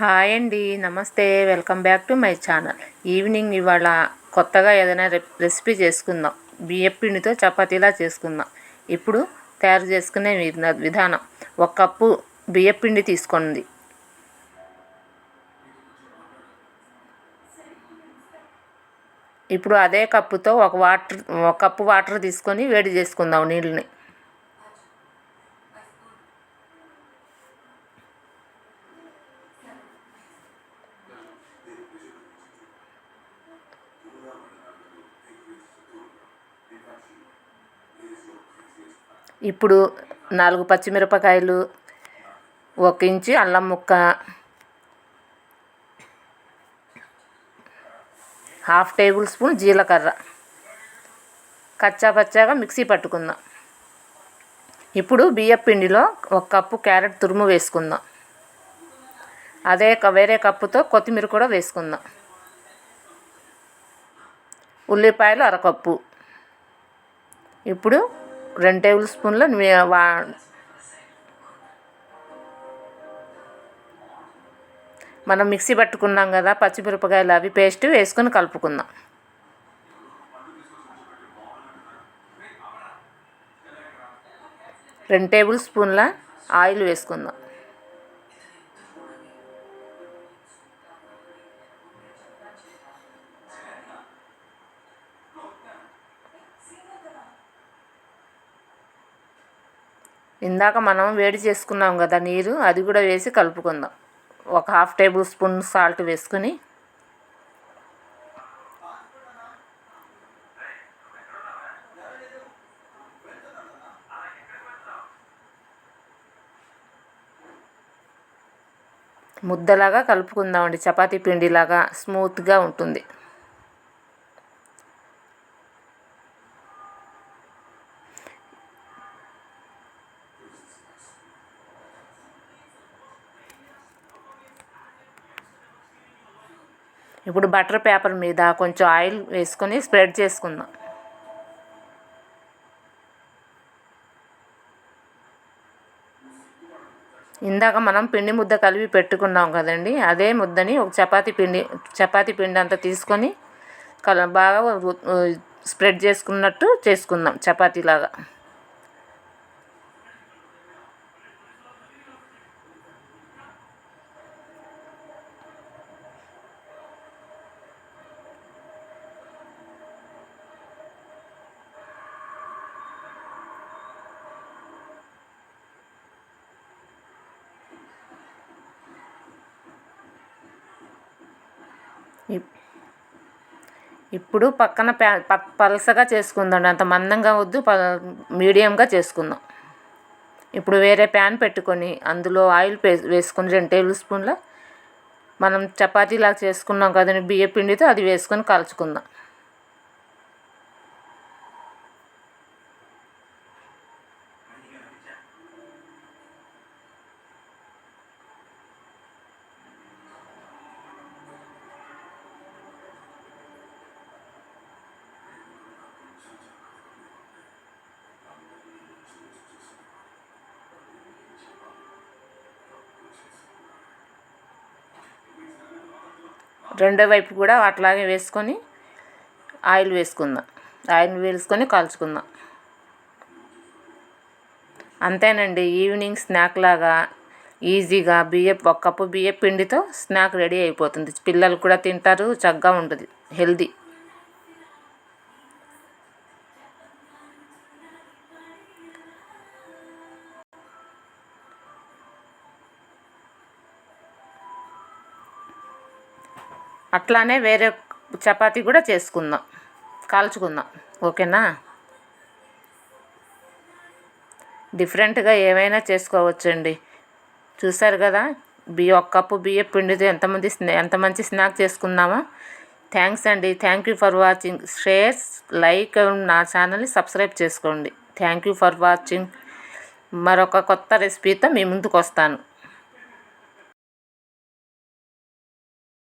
Hi అండి నమస్తే welcome back to my channel. Evening ఇవాళ కొత్తగా ఏదైనా రెసిపీ చేసుకుందాం. బియ్యం పిండితో చపాతీలా చేసుకుందాం. ఇప్పుడు తయారు చేసుకునే విధానం. ఒక కప్పు బియ్యం పిండి తీసుకోండి. ఇప్పుడు అదే కప్పుతో ఒక వాటర్ ఒక కప్పు వాటర్ తీసుకొని వేడి చేసుకుందాం నీళ్ళని. ఇప్పుడు నాలుగు పచ్చిమిరపకాయలు ఒక ఇంచు అల్లం ముక్క హాఫ్ టేబుల్ స్పూన్ జీలకర్ర. కచ్చా పచ్చాగా మిక్సీ పట్టుకుందాం. ఇప్పుడు బియ్యం పిండిలో ఒక కప్పు క్యారెట్ తురుము వేసుకుందాం. అదే వేరే కప్పుతో కొత్తిమీర కూడా వేసుకుందాం. ఉల్లిపాయలు అరకప్పు. ఇప్పుడు రెండు టేబుల్ స్పూన్ల వా మనం మిక్సీ పట్టుకున్నాం కదా పచ్చిమిరపకాయలు అవి పేస్ట్ వేసుకొని కలుపుకుందాం. రెండు టేబుల్ స్పూన్ల ఆయిల్ వేసుకుందాం. ఇందాక మనం వేడి చేసుకున్నాం కదా నీరు అది కూడా వేసి కలుపుకుందాం. ఒక హాఫ్ టేబుల్ స్పూన్ సాల్ట్ వేసుకుని. ముద్దలాగా కలుపుకుందామండి. చపాతీ పిండిలాగా స్మూత్గా ఉంటుంది. ఇప్పుడు బటర్ పేపర్ మీద కొంచెం ఆయిల్ వేసుకొని స్ప్రెడ్ చేసుకుందాం. ఇందాక మనం పిండి ముద్ద కలిపి పెట్టుకున్నాం కదండి అదే ముద్దని ఒక చపాతీ పిండి చపాతీ పిండి అంతా తీసుకొని కల బాగా స్ప్రెడ్ చేసుకున్నట్టు చేసుకుందాం చపాతీలాగా. ఇప్పుడు పక్కన పలసగా చేసుకుందాం. అంత మందంగా వద్దు మీడియంగా చేసుకుందాం. ఇప్పుడు వేరే ప్యాన్ పెట్టుకొని అందులో ఆయిల్ వేసుకొని రెండు టేబుల్ స్పూన్ల మనం చపాతీలాగా చేసుకున్నాం కదండి బియ్య పిండితో అది వేసుకొని కాల్చుకుందాం. రెండో వైపు కూడా అట్లాగే వేసుకొని ఆయిల్ వేసుకుందాం. ఆయిల్ వేసుకొని కాల్చుకుందాం. అంతేనండి ఈవినింగ్ స్నాక్ లాగా ఈజీగా బియ్యం ఒక కప్పు బియ్యం పిండితో స్నాక్ రెడీ అయిపోతుంది. పిల్లలు కూడా తింటారు చక్కగా ఉంటుంది హెల్దీ. అట్లానే వేరే చపాతీ కూడా చేసుకుందాం. కాల్చుకుందాం. ఓకేనా? డిఫరెంట్గా ఏమైనా చేసుకోవచ్చండి. చూసారు కదా? బియ్య ఒక కప్పు బియ్య పిండితో ఎంతమంది ఎంత మంచి స్నాక్ చేసుకున్నామో. థ్యాంక్స్ అండి. Thank you for watching. Shares like నా ఛానల్ని సబ్స్క్రైబ్ చేసుకోండి. Thank you for watching. మరొక కొత్త రెసిపీతో మీ ముందుకు వస్తాను.